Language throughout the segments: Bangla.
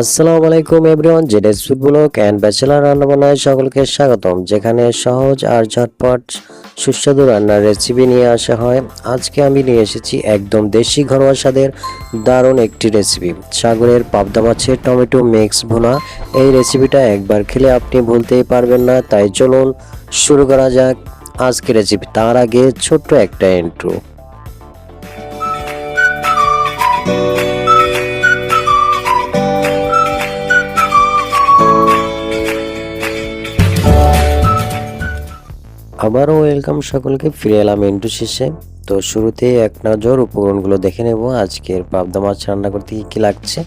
আসসালামু আলাইকুম everyone Jade's food blog and bachelor রান্নাবান্নায় সকলকে স্বাগতম। যেখানে সহজ আর ঝটপট সুস্বাদু রান্নার রেসিপি নিয়ে আসা হয়। আজকে আমি নিয়ে এসেছি একদম দেশি ঘরোয়া স্বাদের দারুণ একটি রেসিপি সাগরের পাবদা মাছের টমেটো মিক্স ভুনা। এই রেসিপিটা একবার খেলে আপনি ভুলতেই পারবেন না। তাই চলুন শুরু করা যাক আজকে রেসিপি তার আগে ছোট্ট একটা ইন্ট্রো আবারও ওয়েলকাম সকলকে, ফিরে এলাম ইন্টু শেষে তো শুরুতে এক নজর উপকরণগুলো দেখে নেব, আজকের পাবদা মাছ রান্না করতে কী কী লাগছে।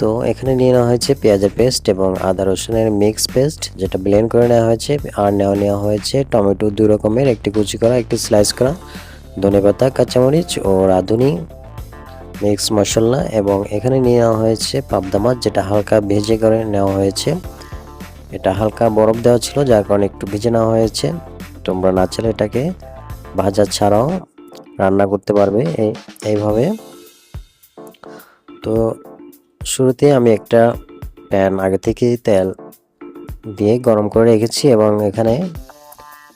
তো এখানে নিয়ে নেওয়া হয়েছে পেঁয়াজের পেস্ট এবং আদা রসুনের মিক্স পেস্ট যেটা ব্লেন্ড করে নেওয়া হয়েছে। আর নেওয়া নেওয়া হয়েছে টমেটো দুই রকমের, একটি কুচি করা, একটি স্লাইস করা। ধনেপাতা কাঁচামরিচ ও রাঁধুনি মিক্স মশলা এবং এখানে নিয়ে নেওয়া হয়েছে পাবদা মাছ, যেটা হালকা ভেজে করে নেওয়া হয়েছে। এটা হালকা বরফ দেওয়া ছিল, যার কারণে একটু ভেজে নেওয়া হয়েছে। তোমরা না চাইলে এটাকে ভাজা ছাড়াও রান্না করতে পারবে এই, এইভাবে। তো শুরুতে আমি একটা প্যান আগে থেকেই তেল দিয়ে গরম করে রেখেছি এবং এখানে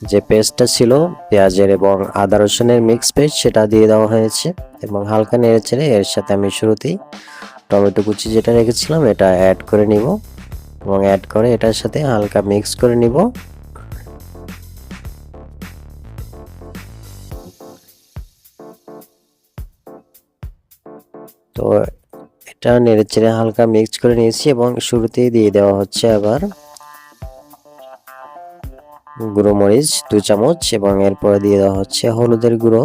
যে পেস্টটা ছিল পেঁয়াজের এবং আদা রসুনের মিক্স পেস্ট সেটা দিয়ে দেওয়া হয়েছে এবং হালকা নেড়ে চেড়ে এর সাথে আমি শুরুতেই টমেটো কুচি যেটা রেখেছিলাম এটা অ্যাড করে নিব এবং অ্যাড করে এটার সাথে হালকা মিক্স করে নিব। তো এটা নেড়ে চেড়ে হালকা মিক্স করে নিয়েছি এবং শুরুতেই দিয়ে দেওয়া হচ্ছে আবার গুঁড়ো মরিচ দু চামচ এবং এরপরে দিয়ে দেওয়া হচ্ছে হলুদের গুঁড়ো।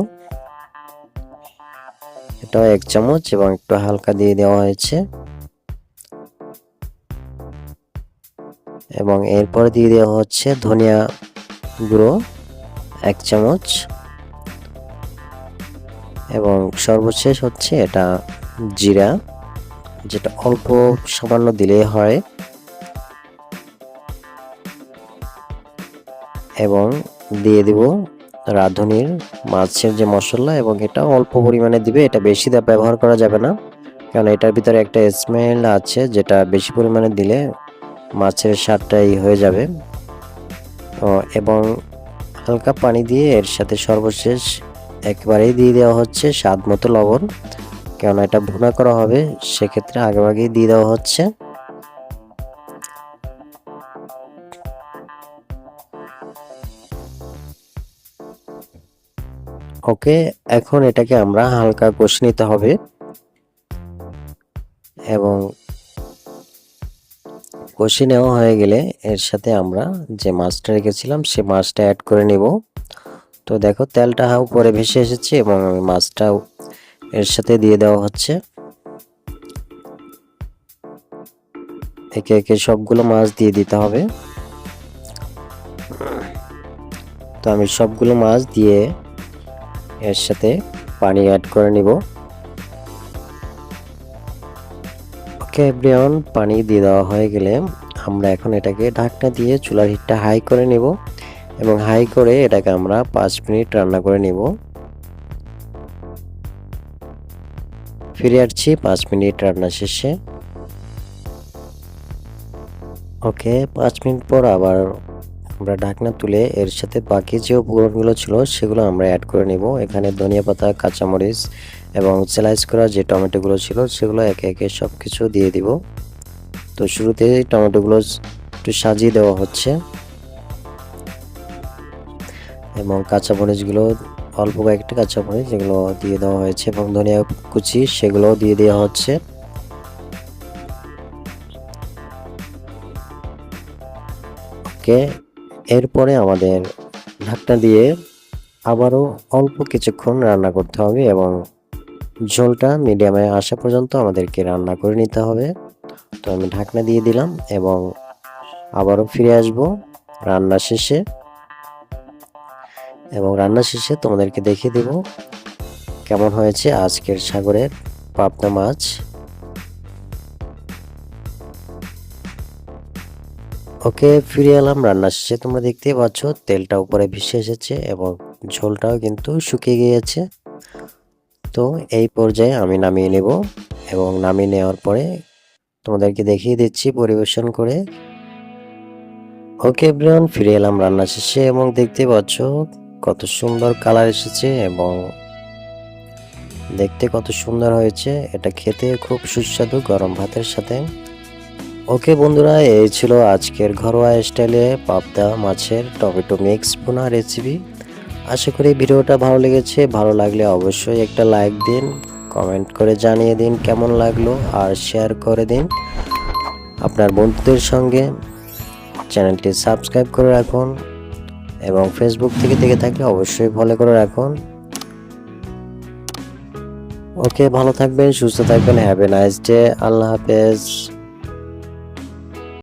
এটাও এক চামচ এবং একটু হালকা দিয়ে দেওয়া হয়েছে। এবং এরপরে দিয়ে দেওয়া হচ্ছে ধনিয়া গুঁড়ো এক চামচ। এবং সর্বশেষ হচ্ছে এটা জিরা, যেটা অল্প সামান্য দিলেই হয়, এবং দিয়ে দিব রাঁধুনির মাছের যে মশলা, এবং এটা অল্প পরিমাণে দিবে। এটা বেশি ব্যবহার করা যাবে না, কারণ এটার ভিতরে একটা স্মেল আছে, যেটা বেশি পরিমাণে দিলে মাছের স্বাদটাই হয়ে যাবে। এবং হালকা পানি দিয়ে এর সাথে সর্বশেষ একবারেই দিয়ে দেওয়া হচ্ছে স্বাদ মতো লবণ। কেননা এটা ভুনা করা হবে, সেক্ষেত্রে আগেভাগেই দিয়ে দেওয়া হচ্ছে। ওকে, এখন এটাকে আমরা হালকা কষে নিতে হবে। এবং কষে নেওয়া হয়ে গেলে এর সাথে আমরা যে মাছটা রেখেছিলাম, সে মাছটা অ্যাড করে নিব। তো দেখো, তেলটা উপরে ভেসে এসেছে এবং আমি মাছটা এর সাথে দিয়ে দেওয়া হচ্ছে। একে একে সবগুলো মাছ দিয়ে দিতে হবে। তো আমি সবগুলো মাছ দিয়ে এর সাথে পানি অ্যাড করে নিব। ওকে এভরিওয়ান পানি দিয়ে দেওয়া হয়ে গেলে আমরা এখন এটাকে ঢাকনা দিয়ে চুলার হিটটা হাই করে নিব এবং হাই করে এটাকে আমরা পাঁচ মিনিট রান্না করে নিব। ফিরে আসছি, পাঁচ মিনিট রান্না শেষে। ওকে, পাঁচ মিনিট পর আবার আমরা ঢাকনা তুলে এর সাথে বাকি যে উপকরণগুলো ছিল সেগুলো আমরা অ্যাড করে নিব। এখানে ধনিয়া পাতা, কাঁচামরিচ এবং স্লাইস করা যে টমেটোগুলো ছিল সেগুলো একে একে সব কিছু দিয়ে দিব। তো শুরুতে টমেটোগুলো একটু সাজিয়ে দেওয়া হচ্ছে। এবং কাঁচামরিচগুলো অল্প কয়েকটা কাঁচামরিচ যেগুলো দিয়ে দেওয়া হয়েছে এবং ধনিয়া কুচি সেগুলোও দিয়ে দেওয়া হচ্ছে। ওকে, এরপরে আমাদের ঢাকনা দিয়ে আবারও অল্প কিছুক্ষণ রান্না করতে হবে এবং ঝোলটা মিডিয়ামে আসা পর্যন্ত আমাদেরকে রান্না করে নিতে হবে। তো আমি ঢাকনা দিয়ে দিলাম এবং আবারও ফিরে আসব রান্না শেষে। এবং রান্না শেষে তোমাদেরকে দেখিয়ে দেব কেমন হয়েছে আজকের সাগরের পাবনা মাছ। ওকে, ফিরে এলাম রান্না শেষে। তোমরা দেখতেই পাচ্ছ, তেলটা উপরে ভেসে এসেছে এবং ঝোলটাও কিন্তু শুকিয়ে গিয়েছে। তো এই পর্যায়ে আমি নামিয়ে নেব এবং নামিয়ে নেওয়ার পরে তোমাদেরকে দেখিয়ে দিচ্ছি পরিবেশন করে। ওকে ব্রিয়ন ফিরে এলাম রান্না শেষে এবং দেখতে পাচ্ছ কত সুন্দর কালার এসেছে এবং দেখতে কত সুন্দর হয়েছে। এটা খেতে খুব সুস্বাদু গরম ভাতের সাথে। ওকে বন্ধুরা, এই ছিল আজকের ঘরোয়া স্টাইলে পাবদা মাছের টমেটো মিক্স বোনা রেসিপি আশা করি ভিডিওটা ভালো লেগেছে। ভালো লাগলে অবশ্যই একটা লাইক দিন কমেন্ট করে জানিয়ে দিন কেমন লাগল আর শেয়ার করে দিন। আপনার বন্ধুদের সঙ্গে চ্যানেলটি সাবস্ক্রাইব করে রাখুন। এবং ফেসবুক থেকে দেখে থাকলে অবশ্যই ফলো করে রাখুন। ওকে ভালো থাকবেন, সুস্থ থাকবেন হ্যাভ এ নাইস ডে আল্লাহ হাফেজ।